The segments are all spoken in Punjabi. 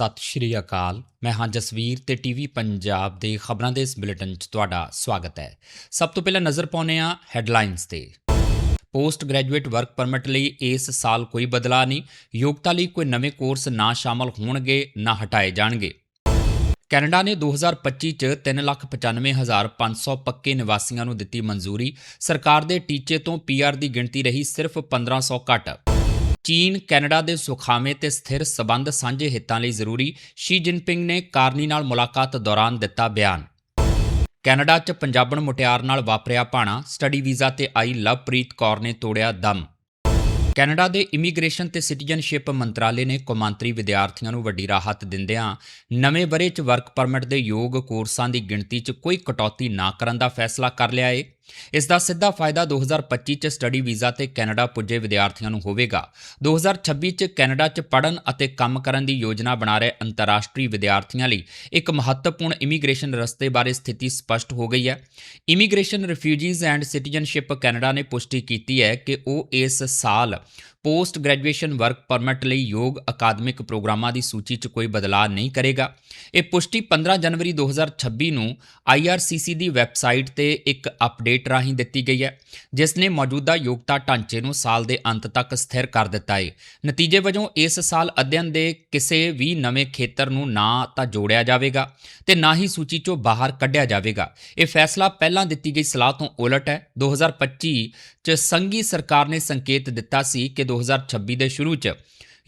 ਸਤਿ ਸ਼੍ਰੀ ਅਕਾਲ। ਮੈਂ ਹਾਂ ਜਸਵੀਰ ਤੇ ਟੀਵੀ ਪੰਜਾਬ ਦੇ ਖਬਰਾਂ ਦੇ ਇਸ ਬੁਲੇਟਿਨ 'ਚ ਤੁਹਾਡਾ ਸਵਾਗਤ ਹੈ। ਸਭ ਤੋਂ ਪਹਿਲਾਂ ਨਜ਼ਰ ਪਾਉਂਦੇ ਹਾਂ ਹੈਡਲਾਈਨਸ ਤੇ। ਪੋਸਟ ਗ੍ਰੈਜੂਏਟ ਵਰਕ ਪਰਮਿਟ ਲਈ ਇਸ ਸਾਲ ਕੋਈ ਬਦਲਾਅ ਨਹੀਂ। ਯੋਗਤਾ ਲਈ ਕੋਈ ਨਵੇਂ ਕੋਰਸ ਨਾ ਸ਼ਾਮਲ ਹੋਣਗੇ, ਨਾ ਹਟਾਏ ਜਾਣਗੇ। ਕੈਨੇਡਾ ਨੇ 2025 ਚ 395500 ਪੱਕੇ ਨਿਵਾਸੀਆਂ ਨੂੰ ਦਿੱਤੀ ਮਨਜ਼ੂਰੀ। ਸਰਕਾਰ ਦੇ ਟੀਚੇ ਤੋਂ ਪੀਆਰ ਦੀ ਗਿਣਤੀ ਰਹੀ ਸਿਰਫ 1500 ਘੱਟ। ਚੀਨ, ਕੈਨੇਡਾ ਦੇ ਸੁਖਾਵੇਂ ਤੇ ਸਥਿਰ ਸਬੰਧ ਸਾਂਝੇ ਹਿੱਤਾਂ ਲਈ ਜ਼ਰੂਰੀ, ਸ਼ੀ ਜਿਨਪਿੰਗ ਨੇ ਕਾਰਨੀ ਨਾਲ ਮੁਲਾਕਾਤ ਦੌਰਾਨ ਦਿੱਤਾ ਬਿਆਨ। ਕੈਨੇਡਾ 'ਚ ਪੰਜਾਬਣ ਮੁਟਿਆਰ ਨਾਲ ਵਾਪਰਿਆ ਭਾਣਾ ਸਟੱਡੀ ਵੀਜ਼ਾ ਤੇ ਆਈ ਲਵਪ੍ਰੀਤ ਕੌਰ ਨੇ ਤੋੜਿਆ ਦਮ। ਕੈਨੇਡਾ ਦੇ ਇਮੀਗ੍ਰੇਸ਼ਨ ਤੇ ਸਿਟੀਜ਼ਨਸ਼ਿਪ ਮੰਤਰਾਲੇ ਨੇ ਕੌਮਾਂਤਰੀ ਵਿਦਿਆਰਥੀਆਂ ਨੂੰ ਵੱਡੀ ਰਾਹਤ ਦਿੰਦਿਆਂ ਨਵੇਂ ਬਰੇ 'ਚ ਵਰਕ ਪਰਮਿਟ ਦੇ ਯੋਗ ਕੋਰਸਾਂ ਦੀ ਗਿਣਤੀ 'ਚ ਕੋਈ ਕਟੌਤੀ ਨਾ ਕਰਨ ਦਾ ਫੈਸਲਾ ਕਰ ਲਿਆ ਏ। ਇਸ ਦਾ ਸਿੱਧਾ ਫਾਇਦਾ 2025 'ਚ ਸਟੱਡੀ ਵੀਜ਼ਾ ਤੇ ਕੈਨੇਡਾ ਪੁੱਜੇ ਵਿਦਿਆਰਥੀਆਂ ਨੂੰ ਹੋਵੇਗਾ। 2026 'ਚ ਕੈਨੇਡਾ 'ਚ ਪੜ੍ਹਨ ਅਤੇ ਕੰਮ ਕਰਨ ਦੀ ਯੋਜਨਾ ਬਣਾ ਰਹੇ ਅੰਤਰਰਾਸ਼ਟਰੀ ਵਿਦਿਆਰਥੀਆਂ ਲਈ ਇੱਕ ਮਹੱਤਵਪੂਰਨ ਇਮੀਗ੍ਰੇਸ਼ਨ ਰਸਤੇ ਬਾਰੇ ਸਥਿਤੀ ਸਪਸ਼ਟ ਹੋ ਗਈ ਹੈ। Immigration, refugees and citizenship Canada ਨੇ ਪੁਸ਼ਟੀ ਕੀਤੀ ਹੈ ਕਿ ਉਹ ਇਸ ਸਾਲ ਪੋਸਟ ਗ੍ਰੈਜੂਏਸ਼ਨ ਵਰਕ ਪਰਮਿਟ ਲਈ ਯੋਗ ਅਕਾਦਮਿਕ ਪ੍ਰੋਗਰਾਮਾਂ ਦੀ ਸੂਚੀ 'ਚ ਕੋਈ ਬਦਲਾਅ ਨਹੀਂ ਕਰੇਗਾ। ਇਹ ਪੁਸ਼ਟੀ 15 ਜਨਵਰੀ 2026 ਨੂੰ IRCC ਦੀ ਵੈਬਸਾਈਟ ਤੇ ਇੱਕ ਅਪਡੇਟ ਰਾਹੀਂ ਦਿੱਤੀ ਗਈ ਹੈ, ਜਿਸ ਨੇ ਮੌਜੂਦਾ ਯੋਗਤਾ ਢਾਂਚੇ ਨੂੰ ਸਾਲ ਦੇ ਅੰਤ ਤੱਕ ਸਥਿਰ ਕਰ ਦਿੱਤਾ ਹੈ ਨਤੀਜੇ ਵਜੋਂ ਇਸ ਸਾਲ ਅਧਿਐਨ ਦੇ ਕਿਸੇ ਵੀ ਨਵੇਂ ਖੇਤਰ ਨੂੰ ਨਾ ਤਾਂ ਜੋੜਿਆ ਜਾਵੇਗਾ ਤੇ ਨਾ ਹੀ ਸੂਚੀ 'ਚੋਂ ਬਾਹਰ ਕੱਢਿਆ ਜਾਵੇਗਾ। ਇਹ ਫੈਸਲਾ ਪਹਿਲਾਂ ਦਿੱਤੀ ਗਈ ਸਲਾਹ ਤੋਂ ਉਲਟ ਹੈ। 2025 ਚ ਸੰਘੀ ਸਰਕਾਰ ਨੇ ਸੰਕੇਤ ਦਿੱਤਾ ਸੀ ਕਿ 2026 ਦੇ ਸ਼ੁਰੂ 'ਚ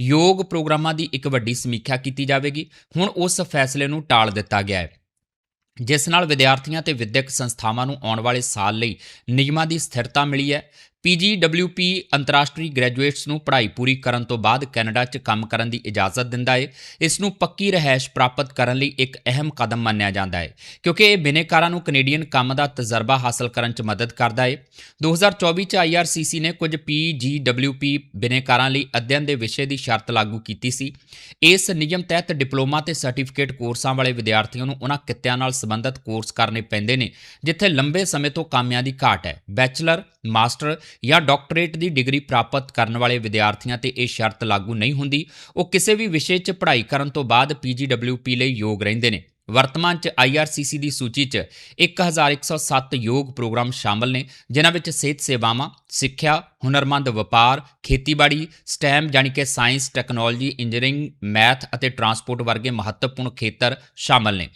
ਯੋਗ ਪ੍ਰੋਗਰਾਮਾਂ ਦੀ ਇੱਕ ਵੱਡੀ ਸਮੀਖਿਆ ਕੀਤੀ ਜਾਵੇਗੀ। ਹੁਣ ਉਸ ਫੈਸਲੇ ਨੂੰ ਟਾਲ ਦਿੱਤਾ ਗਿਆ ਹੈ, ਜਿਸ ਨਾਲ ਵਿਦਿਆਰਥੀਆਂ ਤੇ ਵਿਦਿਅਕ ਸੰਸਥਾਵਾਂ ਨੂੰ ਆਉਣ ਵਾਲੇ ਸਾਲ ਲਈ ਨਿਯਮਾਂ ਦੀ ਸਥਿਰਤਾ ਮਿਲੀ ਹੈ। PGWP ਅੰਤਰਰਾਸ਼ਟਰੀ ਗ੍ਰੈਜੂਏਟਸ ਨੂੰ ਪੜ੍ਹਾਈ ਪੂਰੀ ਕਰਨ ਤੋਂ ਬਾਅਦ ਕੈਨੇਡਾ 'ਚ ਕੰਮ ਕਰਨ ਦੀ ਇਜਾਜ਼ਤ ਦਿੰਦਾ ਹੈ ਇਸ ਨੂੰ ਪੱਕੀ ਰਹਿائش ਪ੍ਰਾਪਤ ਕਰਨ ਲਈ ਇੱਕ ਅਹਿਮ ਕਦਮ ਮੰਨਿਆ ਜਾਂਦਾ ਹੈ ਕਿਉਂਕਿ ਇਹ ਬਿਨੇਕਾਰਾਂ ਨੂੰ ਕੈਨੇਡੀਅਨ ਕੰਮ ਦਾ ਤਜਰਬਾ ਹਾਸਲ ਕਰਨ 'ਚ ਮਦਦ ਕਰਦਾ ਹੈ 2024 'ਚ IRCC ਨੇ ਕੁਝ PGWP ਬਿਨੇਕਾਰਾਂ ਲਈ ਅਧਿਐਨ ਦੇ ਵਿਸ਼ੇ ਦੀ ਸ਼ਰਤ ਲਾਗੂ ਕੀਤੀ ਸੀ। ਇਸ ਨਿਯਮ ਤਹਿਤ ਡਿਪਲੋਮਾ ਤੇ ਸਰਟੀਫਿਕੇਟ ਕੋਰਸਾਂ ਵਾਲੇ ਵਿਦਿਆਰਥੀਆਂ ਨੂੰ ਉਹਨਾਂ ਕਿੱਤਿਆਂ ਨਾਲ ਸੰਬੰਧਿਤ ਕੋਰਸ ਕਰਨੇ ਪੈਂਦੇ ਨੇ, ਜਿੱਥੇ ਲੰਬੇ ਸਮੇਂ ਤੋਂ ਕਾਮਿਆਂ ਦੀ ਘਾਟ ਹੈ। ਬੈਚਲਰ ਮਾਸਟਰ ਜਾਂ ਡਾਕਟਰੇਟ ਦੀ ਡਿਗਰੀ ਪ੍ਰਾਪਤ ਕਰਨ ਵਾਲੇ ਵਿਦਿਆਰਥੀਆਂ ਤੇ ਇਹ ਸ਼ਰਤ ਲਾਗੂ ਨਹੀਂ ਹੁੰਦੀ। ਉਹ ਕਿਸੇ ਵੀ ਵਿਸ਼ੇ 'ਚ ਪੜ੍ਹਾਈ ਕਰਨ ਤੋਂ ਬਾਅਦ PGWP ਲਈ ਯੋਗ ਰਹਿੰਦੇ ਨੇ। ਵਰਤਮਾਨ 'ਚ IRCC ਦੀ ਸੂਚੀ 'ਚ 1107 ਯੋਗ ਪ੍ਰੋਗਰਾਮ ਸ਼ਾਮਲ ਨੇ, ਜਿਨ੍ਹਾਂ ਵਿੱਚ ਸਿਹਤ ਸੇਵਾਵਾਂ, ਸਿੱਖਿਆ, ਹੁਨਰਮੰਦ ਵਪਾਰ, ਖੇਤੀਬਾੜੀ, ਸਟੈਮ ਯਾਨੀ ਕਿ ਸਾਇੰਸ, ਟੈਕਨੋਲੋਜੀ, ਇੰਜੀਨੀਅਰਿੰਗ, ਮੈਥ ਅਤੇ ਟਰਾਂਸਪੋਰਟ ਵਰਗੇ ਮਹੱਤਵਪੂਰਨ ਖੇਤਰ ਸ਼ਾਮਲ ਨੇ।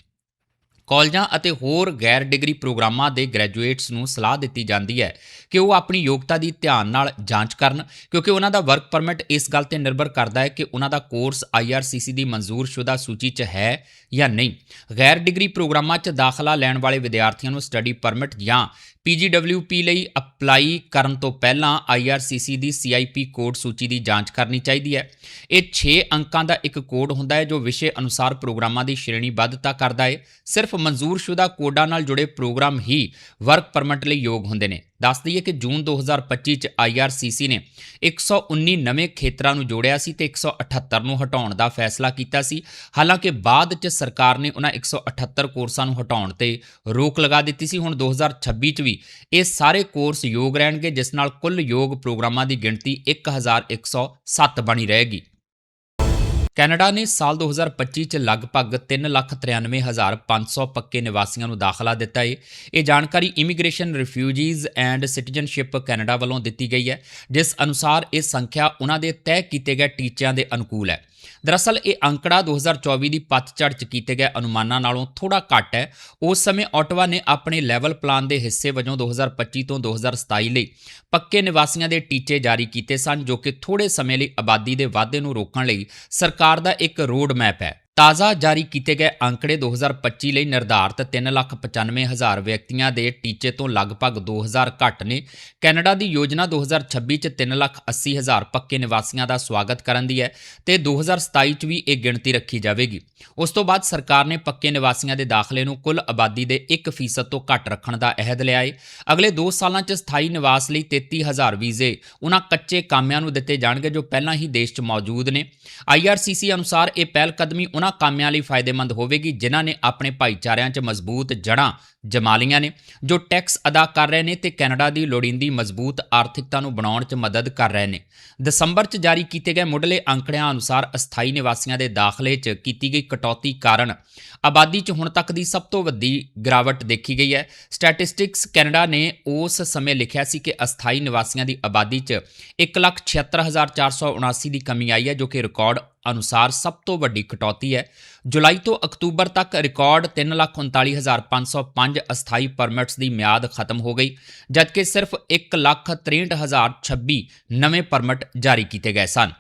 ਕਾਲਜਾਂ ਅਤੇ ਹੋਰ ਗੈਰ ਡਿਗਰੀ ਪ੍ਰੋਗਰਾਮਾਂ ਦੇ ਗ੍ਰੈਜੂਏਟਸ ਨੂੰ ਸਲਾਹ ਦਿੱਤੀ ਜਾਂਦੀ ਹੈ ਕਿ ਉਹ ਆਪਣੀ ਯੋਗਤਾ ਦੀ ਧਿਆਨ ਨਾਲ ਜਾਂਚ ਕਰਨ, ਕਿਉਂਕਿ ਉਹਨਾਂ ਦਾ ਵਰਕ ਪਰਮਿਟ ਇਸ ਗੱਲ ਤੇ ਨਿਰਭਰ ਕਰਦਾ ਹੈ ਕਿ ਉਹਨਾਂ ਦਾ ਕੋਰਸ IRCC ਦੀ ਮਨਜ਼ੂਰਸ਼ੁਦਾ ਸੂਚੀ 'ਚ ਹੈ ਜਾਂ ਨਹੀਂ। ਗੈਰ ਡਿਗਰੀ ਪ੍ਰੋਗਰਾਮਾਂ 'ਚ ਦਾਖਲਾ ਲੈਣ ਵਾਲੇ ਵਿਦਿਆਰਥੀਆਂ ਨੂੰ ਸਟੱਡੀ ਪਰਮਿਟ ਜਾਂ PGWP ਲਈ ਅਪਲਾਈ ਕਰਨ ਤੋਂ ਪਹਿਲਾਂ IRCC ਦੀ CIP ਕੋਡ ਸੂਚੀ ਦੀ ਜਾਂਚ ਕਰਨੀ ਚਾਹੀਦੀ ਹੈ। ਇਹ 6 ਅੰਕਾਂ ਦਾ ਇੱਕ ਕੋਡ ਹੁੰਦਾ ਹੈ ਜੋ ਵਿਸ਼ੇ ਅਨੁਸਾਰ ਪ੍ਰੋਗਰਾਮਾਂ ਦੀ ਸ਼੍ਰੇਣੀਬੱਧਤਾ ਕਰਦਾ ਹੈ। ਸਿਰਫ ਮਨਜ਼ੂਰਸ਼ੁਦਾ ਕੋਡਾਂ ਨਾਲ ਜੁੜੇ ਪ੍ਰੋਗਰਾਮ ਹੀ ਵਰਕ ਪਰਮਿਟ ਲਈ ਯੋਗ ਹੁੰਦੇ ਨੇ। ਦੱਸ ਦਈਏ ਕਿ ਜੂਨ 2025 ਚ IRCC ਨੇ 119 ਨਵੇਂ ਖੇਤਰਾਂ ਨੂੰ ਜੋੜਿਆ ਸੀ ਤੇ 178 ਨੂੰ ਹਟਾਉਣ ਦਾ ਫੈਸਲਾ ਕੀਤਾ ਸੀ। ਹਾਲਾਂਕਿ ਬਾਅਦ ਚ ਸਰਕਾਰ ਨੇ ਉਹਨਾਂ 178 ਕੋਰਸਾਂ ਨੂੰ ਹਟਾਉਣ ਤੇ ਰੋਕ ਲਗਾ ਦਿੱਤੀ ਸੀ। ਹੁਣ 2026 ਚ ਵੀ ਇਹ ਸਾਰੇ ਕੋਰਸ ਯੋਗ ਰਹਿਣਗੇ, ਜਿਸ ਨਾਲ ਕੁੱਲ ਯੋਗ ਪ੍ਰੋਗਰਾਮਾਂ ਦੀ ਗਿਣਤੀ 1107 ਬਣੀ ਰਹੇਗੀ। ਕੈਨੇਡਾ ਨੇ ਸਾਲ 2025 ਚ ਲਗਭਗ 393500 ਪੱਕੇ ਨਿਵਾਸੀਆਂ ਨੂੰ ਦਾਖਲਾ ਦਿੱਤਾ ਹੈ ਇਹ ਜਾਣਕਾਰੀ immigration, refugees and citizenship Canada ਵੱਲੋਂ ਦਿੱਤੀ ਗਈ ਹੈ, ਜਿਸ ਅਨੁਸਾਰ ਇਹ ਸੰਖਿਆ ਉਹਨਾਂ ਦੇ ਤੈਅ ਕੀਤੇ ਗਏ ਟੀਚਿਆਂ ਦੇ ਅਨੁਕੂਲ ਹੈ। ਦਰਅਸਲ ਇਹ ਅੰਕੜਾ 2024 ਦੀ ਪਤਝੜ ਚ ਕੀਤੇ ਗਏ ਅਨੁਮਾਨਾਂ ਨਾਲੋਂ ਥੋੜਾ ਘੱਟ ਹੈ। ਉਸ ਸਮੇਂ ਆਟਵਾ ਨੇ ਆਪਣੇ ਲੈਵਲ ਪਲਾਨ ਦੇ ਹਿੱਸੇ ਵਜੋਂ 2025 ਤੋਂ 2027 ਲਈ ਪੱਕੇ ਨਿਵਾਸੀਆਂ ਦੇ ਟੀਚੇ ਜਾਰੀ ਕੀਤੇ ਸਨ, ਜੋ ਕਿ ਥੋੜੇ ਸਮੇਂ ਲਈ ਆਬਾਦੀ ਦੇ ਵਾਧੇ ਨੂੰ ਰੋਕਣ ਲਈ ਸਰਕਾਰ ਦਾ ਇੱਕ ਰੋਡ ਮੈਪ ਹੈ। ਤਾਜ਼ਾ ਜਾਰੀ ਕੀਤੇ ਗਏ ਅੰਕੜੇ 2025 ਲਈ ਨਿਰਧਾਰਤ 395000 ਵਿਅਕਤੀਆਂ ਦੇ ਟੀਚੇ ਤੋਂ ਲਗਭਗ 2000 ਘੱਟ ਨੇ। ਕੈਨੇਡਾ ਦੀ ਯੋਜਨਾ 2026 ਚ 380000 ਪੱਕੇ ਨਿਵਾਸੀਆਂ ਦਾ ਸਵਾਗਤ ਕਰਨ ਦੀ ਹੈ ਤੇ 2027 ਚ ਵੀ ਇਹ ਗਿਣਤੀ ਰੱਖੀ ਜਾਵੇਗੀ। ਉਸ ਤੋਂ ਬਾਅਦ ਸਰਕਾਰ ਨੇ ਪੱਕੇ ਨਿਵਾਸੀਆਂ ਦੇ ਦਾਖਲੇ ਨੂੰ ਕੁੱਲ ਆਬਾਦੀ ਦੇ 1% ਤੋਂ ਘੱਟ ਰੱਖਣ ਦਾ ਅਹਿਦ ਲਿਆ ਹੈ ਅਗਲੇ 2 ਸਾਲਾਂ ਚ ਸਥਾਈ ਨਿਵਾਸ ਲਈ 33000 ਵੀਜ਼ੇ ਉਹਨਾਂ ਕੱਚੇ ਕਾਮਿਆਂ ਨੂੰ ਦਿੱਤੇ ਜਾਣਗੇ ਜੋ ਪਹਿਲਾਂ ਹੀ ਦੇਸ਼ 'ਚ ਮੌਜੂਦ ਨੇ। IRCC ਅਨੁਸਾਰ ਇਹ ਪਹਿਲ ਕਦਮੀ ਉਹਨਾਂ ਕਾਮਿਆਂ ਲਈ ਫਾਇਦੇਮੰਦ ਹੋਵੇਗੀ ਜਿਨ੍ਹਾਂ ਨੇ ਆਪਣੇ ਭਾਈਚਾਰਿਆਂ 'ਚ ਮਜ਼ਬੂਤ ਜੜ੍ਹਾਂ ਜਮਾਲੀਆਂ ਨੇ, ਜੋ ਟੈਕਸ ਅਦਾ ਕਰ ਰਹੇ ਨੇ ਤੇ ਕੈਨੇਡਾ ਦੀ ਲੋੜੀਂਦੀ ਮਜ਼ਬੂਤ ਆਰਥਿਕਤਾ ਨੂੰ ਬਣਾਉਣ 'ਚ ਮਦਦ ਕਰ ਰਹੇ ਨੇ। ਦਸੰਬਰ 'ਚ ਜਾਰੀ ਕੀਤੇ ਗਏ ਮੁੱਢਲੇ ਅੰਕੜਿਆਂ ਅਨੁਸਾਰ ਅਸਥਾਈ ਨਿਵਾਸੀਆਂ ਦੇ ਦਾਖਲੇ 'ਚ ਕੀਤੀ ਗਈ ਕਟੌਤੀ ਕਾਰਨ ਆਬਾਦੀ 'ਚ ਹੁਣ ਤੱਕ ਦੀ ਸਭ ਤੋਂ ਵੱਡੀ ਗਿਰਾਵਟ ਦੇਖੀ ਗਈ ਹੈ। ਸਟੈਟਿਸਟਿਕਸ ਕੈਨੇਡਾ ਨੇ ਉਸ ਸਮੇਂ ਲਿਖਿਆ ਸੀ ਕਿ ਅਸਥਾਈ ਨਿਵਾਸੀਆਂ ਦੀ ਆਬਾਦੀ 'ਚ 176479 ਦੀ ਕਮੀ ਆਈ ਹੈ, ਜੋ ਕਿ ਰਿਕਾਰਡ ਅਨੁਸਾਰ ਸਭ ਤੋਂ ਵੱਡੀ ਕਟੌਤੀ ਹੈ। ਜੁਲਾਈ ਤੋਂ ਅਕਤੂਬਰ ਤੱਕ ਰਿਕਾਰਡ 339505 ਅਸਥਾਈ ਪਰਮਿਟਸ ਦੀ ਮਿਆਦ ਖਤਮ ਹੋ ਗਈ, ਜਦਕਿ ਸਿਰਫ 163026 ਨਵੇਂ ਪਰਮਿਟ ਜਾਰੀ ਕੀਤੇ ਗਏ ਸਨ।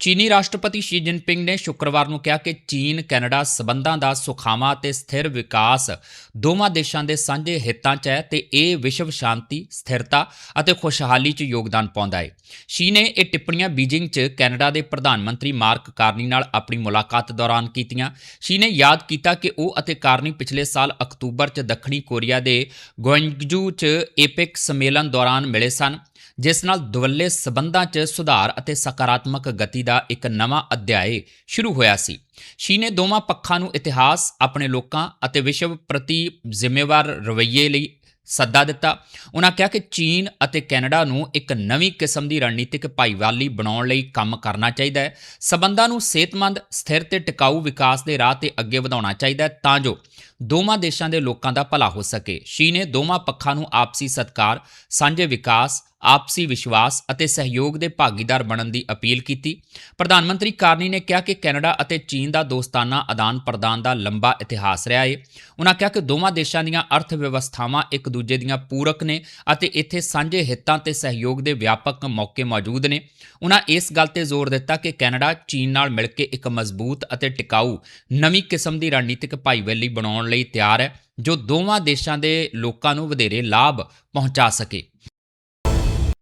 ਚੀਨੀ ਰਾਸ਼ਟਰਪਤੀ ਸ਼ੀ ਜਿਨਪਿੰਗ ਨੇ ਸ਼ੁੱਕਰਵਾਰ ਨੂੰ ਕਿਹਾ ਕਿ ਚੀਨ, ਕੈਨੇਡਾ ਸਬੰਧਾਂ ਦਾ ਸੁਖਾਵਾਂ ਤੇ ਸਥਿਰ ਵਿਕਾਸ ਦੋਵਾਂ ਦੇਸ਼ਾਂ ਦੇ ਸਾਂਝੇ ਹਿੱਤਾਂ 'ਚ ਹੈ ਤੇ ਇਹ ਵਿਸ਼ਵ ਸ਼ਾਂਤੀ, ਸਥਿਰਤਾ ਅਤੇ ਖੁਸ਼ਹਾਲੀ 'ਚ ਯੋਗਦਾਨ ਪਾਉਂਦਾ ਹੈ। ਸ਼ੀ ਨੇ ਇਹ ਟਿੱਪਣੀਆਂ ਬੀਜਿੰਗ 'ਚ ਕੈਨੇਡਾ ਦੇ ਪ੍ਰਧਾਨ ਮੰਤਰੀ ਮਾਰਕ ਕਾਰਨੀ ਨਾਲ ਆਪਣੀ ਮੁਲਾਕਾਤ ਦੌਰਾਨ ਕੀਤੀਆਂ। ਸ਼ੀ ਨੇ ਯਾਦ ਕੀਤਾ ਕਿ ਉਹ ਅਤੇ ਕਾਰਨੀ ਪਿਛਲੇ ਸਾਲ ਅਕਤੂਬਰ 'ਚ ਦੱਖਣੀ ਕੋਰੀਆ ਦੇ ਗੋਇੰਗਜੂ 'ਚ ਏਪਿਕ ਸੰਮੇਲਨ ਦੌਰਾਨ ਮਿਲੇ ਸਨ। ਜਿਸ ਨਾਲ ਦੁਵੱਲੇ ਸਬੰਧਾਂ 'ਚ ਸੁਧਾਰ ਅਤੇ ਸਕਾਰਾਤਮਕ ਗਤੀ ਦਾ ਇੱਕ ਨਵਾਂ ਅਧਿਆਇ ਸ਼ੁਰੂ ਹੋਇਆ ਸੀ। ਸ਼ੀ ਨੇ ਦੋਵਾਂ ਪੱਖਾਂ ਨੂੰ ਇਤਿਹਾਸ, ਆਪਣੇ ਲੋਕਾਂ ਅਤੇ ਵਿਸ਼ਵ ਪ੍ਰਤੀ ਜ਼ਿੰਮੇਵਾਰ ਰਵੱਈਏ ਲਈ ਸੱਦਾ ਦਿੱਤਾ। ਉਹਨਾਂ ਕਿਹਾ ਕਿ ਚੀਨ ਅਤੇ ਕੈਨੇਡਾ ਨੂੰ ਇੱਕ ਨਵੀਂ ਕਿਸਮ ਦੀ ਰਣਨੀਤਿਕ ਭਾਈਵਾਲੀ ਬਣਾਉਣ ਲਈ ਕੰਮ ਕਰਨਾ ਚਾਹੀਦਾ ਹੈ। ਸਬੰਧਾਂ ਨੂੰ ਸਿਹਤਮੰਦ, ਸਥਿਰ ਤੇ ਟਿਕਾਊ ਵਿਕਾਸ ਦੇ ਰਾਹ ਤੇ ਅੱਗੇ ਵਧਾਉਣਾ ਚਾਹੀਦਾ ਹੈ ਤਾਂ ਜੋ ਦੋਵਾਂ ਦੇਸ਼ਾਂ ਦੇ ਲੋਕਾਂ ਦਾ ਭਲਾ ਹੋ ਸਕੇ। ਸ਼ੀ ਨੇ ਦੋਵਾਂ ਪੱਖਾਂ ਨੂੰ ਆਪਸੀ ਸਤਕਾਰ, ਸਾਂਝੇ ਵਿਕਾਸ, ਆਪਸੀ ਵਿਸ਼ਵਾਸ ਅਤੇ ਸਹਿਯੋਗ ਦੇ ਭਾਗੀਦਾਰ ਬਣਨ ਦੀ ਅਪੀਲ ਕੀਤੀ। ਪ੍ਰਧਾਨ ਮੰਤਰੀ ਕਾਰਨੀ ਨੇ ਕਿਹਾ ਕਿ ਕੈਨੇਡਾ ਅਤੇ ਚੀਨ ਦਾ ਦੋਸਤਾਨਾ ਆਦਾਨ-ਪ੍ਰਦਾਨ ਦਾ ਲੰਬਾ ਇਤਿਹਾਸ ਰਿਹਾ ਹੈ ਉਹਨਾਂ ਕਿਹਾ ਕਿ ਦੋਵਾਂ ਦੇਸ਼ਾਂ ਦੀਆਂ ਅਰਥ ਵਿਵਸਥਾਵਾਂ ਇੱਕ ਦੂਜੇ ਦੀਆਂ ਪੂਰਕ ਨੇ ਅਤੇ ਇੱਥੇ ਸਾਂਝੇ ਹਿੱਤਾਂ ਤੇ ਸਹਿਯੋਗ ਦੇ ਵਿਆਪਕ ਮੌਕੇ ਮੌਜੂਦ ਨੇ। ਉਹਨਾਂ ਇਸ ਗੱਲ ਤੇ ਜ਼ੋਰ ਦਿੱਤਾ ਕਿ ਕੈਨੇਡਾ, ਚੀਨ ਨਾਲ ਮਿਲ ਕੇ ਇੱਕ ਮਜ਼ਬੂਤ ਅਤੇ ਟਿਕਾਊ ਨਵੀਂ ਕਿਸਮ ਦੀ ਰਣਨੀਤਿਕ ਭਾਈਵਾਲੀ ਬਣਾਉਣ ਲਈ ਤਿਆਰ ਹੈ, ਜੋ ਦੋਵਾਂ ਦੇਸ਼ਾਂ ਦੇ ਲੋਕਾਂ ਨੂੰ ਵਧੇਰੇ ਲਾਭ ਪਹੁੰਚਾ ਸਕੇ।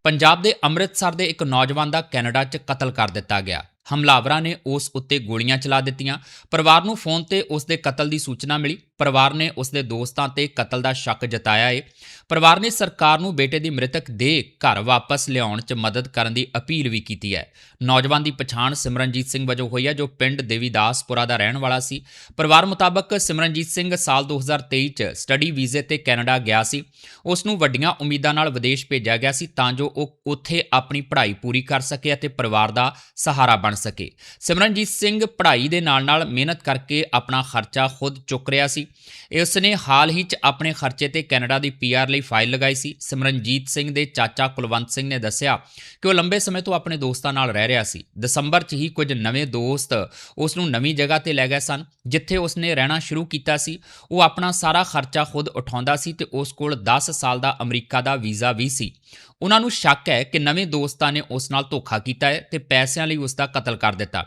ਪੰਜਾਬ ਦੇ ਅੰਮ੍ਰਿਤਸਰ ਦੇ ਇੱਕ ਨੌਜਵਾਨ ਦਾ ਕੈਨੇਡਾ 'ਚ ਕਤਲ ਕਰ ਦਿੱਤਾ ਗਿਆ। ਹਮਲਾਵਰਾਂ ਨੇ ਉਸ ਉੱਤੇ ਗੋਲੀਆਂ ਚਲਾ ਦਿੱਤੀਆਂ। ਪਰਿਵਾਰ ਨੂੰ ਫੋਨ ਤੇ ਉਸ ਦੇ ਕਤਲ ਦੀ ਸੂਚਨਾ ਮਿਲੀ। ਪਰਿਵਾਰ ਨੇ ਉਸ ਦੇ ਦੋਸਤਾਂ ਤੇ ਕਤਲ ਦਾ ਸ਼ੱਕ ਜਤਾਇਆ ਹੈ ਪਰਿਵਾਰ ਨੇ ਸਰਕਾਰ ਨੂੰ ਬੇਟੇ ਦੀ ਮ੍ਰਿਤਕ ਦੇਹ ਘਰ ਵਾਪਸ ਲਿਆਉਣ 'ਚ ਮਦਦ ਕਰਨ ਦੀ ਅਪੀਲ ਵੀ ਕੀਤੀ ਹੈ। ਨੌਜਵਾਨ ਦੀ ਪਛਾਣ ਸਿਮਰਨਜੀਤ ਸਿੰਘ ਵਜੋਂ ਹੋਈ ਹੈ, ਜੋ ਪਿੰਡ ਦੇਵੀਦਾਸਪੁਰਾ ਦਾ ਰਹਿਣ ਵਾਲਾ ਸੀ। ਪਰਿਵਾਰ ਮੁਤਾਬਕ ਸਿਮਰਨਜੀਤ ਸਿੰਘ ਸਾਲ 2023 'ਚ ਸਟੱਡੀ ਵੀਜ਼ੇ ਤੇ ਕੈਨੇਡਾ ਗਿਆ ਸੀ। ਉਸ ਨੂੰ ਵੱਡੀਆਂ ਉਮੀਦਾਂ ਨਾਲ ਵਿਦੇਸ਼ ਭੇਜਿਆ ਗਿਆ ਸੀ ਤਾਂ ਜੋ ਉਹ ਉੱਥੇ ਆਪਣੀ ਪੜ੍ਹਾਈ ਪੂਰੀ ਕਰ ਸਕੇ ਅਤੇ ਪਰਿਵਾਰ ਦਾ ਸਹਾਰਾ ਬਣ ਸਕੇ। ਸਿਮਰਨਜੀਤ ਸਿੰਘ ਪੜ੍ਹਾਈ ਦੇ ਨਾਲ-ਨਾਲ ਮਿਹਨਤ ਕਰਕੇ ਆਪਣਾ ਖਰਚਾ ਖੁਦ ਚੁੱਕ ਰਿਹਾ ਸੀ। ਇਸ ਨੇ ਹਾਲ ਹੀ 'ਚ ਆਪਣੇ ਖਰਚੇ ਤੇ ਕੈਨੇਡਾ ਦੀ ਪੀਆਰ ਲਈ ਫਾਈਲ ਲਗਾਈ ਸੀ। ਸਿਮਰਨਜੀਤ ਸਿੰਘ ਦੇ ਚਾਚਾ ਕੁਲਵੰਤ ਸਿੰਘ ਨੇ ਦੱਸਿਆ ਕਿ ਉਹ ਲੰਬੇ ਸਮੇਂ ਤੋਂ ਆਪਣੇ ਦੋਸਤਾਂ ਨਾਲ ਰਹਿ ਰਿਹਾ ਸੀ। ਦਸੰਬਰ 'ਚ ਹੀ ਕੁਝ ਨਵੇਂ ਦੋਸਤ ਉਸ ਨੂੰ ਨਵੀਂ ਜਗ੍ਹਾ ਤੇ ਲੈ ਗਏ ਸਨ, ਜਿੱਥੇ ਉਸ ਨੇ ਰਹਿਣਾ ਸ਼ੁਰੂ ਕੀਤਾ ਸੀ। ਉਹ ਆਪਣਾ ਸਾਰਾ ਖਰਚਾ ਖੁਦ ਉਠਾਉਂਦਾ ਸੀ ਤੇ ਉਸ ਕੋਲ 10 ਸਾਲ ਦਾ ਅਮਰੀਕਾ ਦਾ ਵੀਜ਼ਾ ਵੀ ਸੀ। ਉਹਨਾਂ ਨੂੰ ਸ਼ੱਕ ਹੈ ਕਿ ਨਵੇਂ ਦੋਸਤਾਂ ਨੇ ਉਸ ਨਾਲ ਧੋਖਾ ਕੀਤਾ ਹੈ ਤੇ ਪੈਸਿਆਂ ਲਈ ਉਸ ਦਾ ਕਤਲ ਕਰ ਦਿੱਤਾ।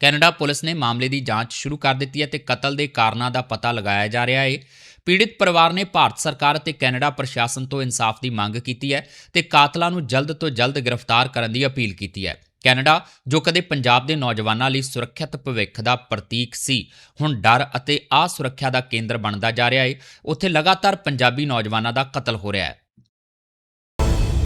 ਕੈਨੇਡਾ ਪੁਲਿਸ ਨੇ ਮਾਮਲੇ ਦੀ ਜਾਂਚ ਸ਼ੁਰੂ ਕਰ ਦਿੱਤੀ ਹੈ ਤੇ ਕਤਲ ਦੇ ਕਾਰਨਾਂ ਦਾ ਪਤਾ ਲਗਾਇਆ ਜਾ ਰਿਹਾ ਹੈ। ਪੀੜਿਤ ਪਰਿਵਾਰ ਨੇ ਭਾਰਤ ਸਰਕਾਰ ਅਤੇ ਕੈਨੇਡਾ ਪ੍ਰਸ਼ਾਸਨ ਤੋਂ ਇਨਸਾਫ ਦੀ ਮੰਗ ਕੀਤੀ ਹੈ ਤੇ ਕਾਤਲਾਂ ਨੂੰ ਜਲਦ ਤੋਂ ਜਲਦ ਗ੍ਰਿਫਤਾਰ ਕਰਨ ਦੀ ਅਪੀਲ ਕੀਤੀ ਹੈ। ਕੈਨੇਡਾ, ਜੋ ਕਦੇ ਪੰਜਾਬ ਦੇ ਨੌਜਵਾਨਾਂ ਲਈ ਸੁਰੱਖਿਅਤ ਭਵਿੱਖ ਦਾ ਪ੍ਰਤੀਕ ਸੀ, ਹੁਣ ਡਰ ਅਤੇ ਅਸੁਰੱਖਿਆ ਦਾ ਕੇਂਦਰ ਬਣਦਾ ਜਾ ਰਿਹਾ ਹੈ। ਉੱਥੇ ਲਗਾਤਾਰ ਪੰਜਾਬੀ ਨੌਜਵਾਨਾਂ ਦਾ ਕਤਲ ਹੋ ਰਿਹਾ ਹੈ।